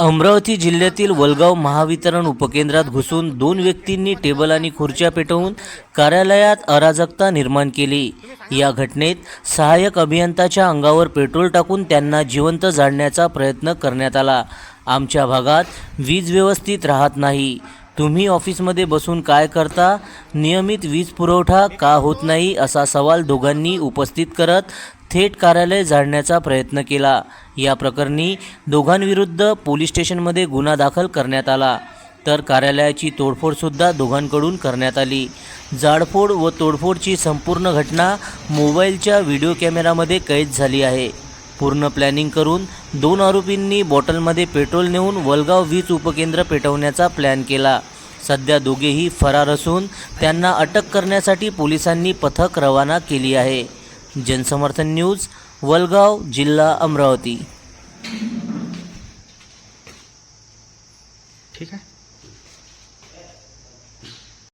अमरावती जिल्ह्यातील वलगाव महावितरण उपकेंद्रात घुसून दोन व्यक्तींनी टेबल आणि खुर्च्या पेटवून कार्यालयात अराजकता निर्माण केली. या घटनेत सहाय्यक अभियंताच्या अंगावर पेट्रोल टाकून त्यांना जिवंत जाळण्याचा प्रयत्न करण्यात आला. आमच्या भागात वीज व्यवस्थित राहत नाही. तुम्ही ऑफिसमध्ये बसून काय करता? नियमित वीज पुरवठा का होत नाही? असा सवाल दोघांनी उपस्थित करत थेट कार्यालय जाळण्याचा प्रयत्न केला. या प्रकरणी दोघांविरुद्ध पोलीस स्टेशनमध्ये गुन्हा दाखल करण्यात आला. तर कार्यालयाची तोडफोडसुद्धा दोघांकडून करण्यात आली. जाळफोड व तोडफोडची संपूर्ण घटना मोबाईलच्या व्हिडिओ कॅमेरामध्ये कैद झाली आहे. पूर्ण प्लॅनिंग करून दोन आरोपींनी बॉटलमध्ये पेट्रोल नेऊन वलगाव वीज उपकेंद्र पेटवण्याचा प्लॅन केला. सध्या दोघेही फरार असून त्यांना अटक करण्यासाठी पोलिसांनी पथक रवाना केली आहे. जनसमर्थन न्यूज वलगाव जिल्हा अमरावती. ठीक आहे.